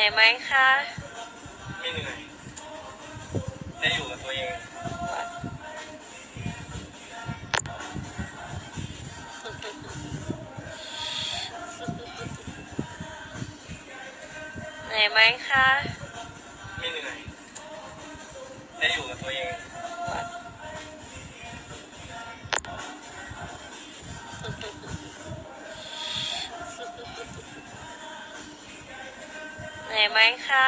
อยไหมคะไม่เหนื่อยได้อยู่กับตัวเองเหนื่อยไหมคะไม่เหนื่อยได้อยู่กับตัวเอง เหนื่อยไหมคะ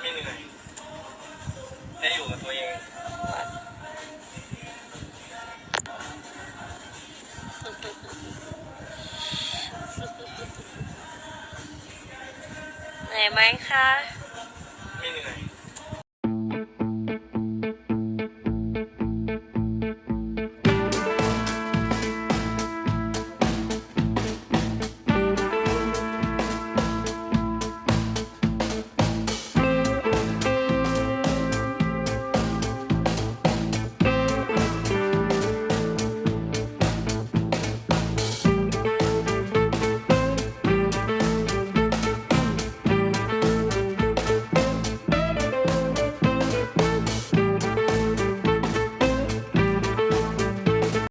ไม่เหนื่อยได้อยู่กับตัวเองเหนื่อยไหมคะ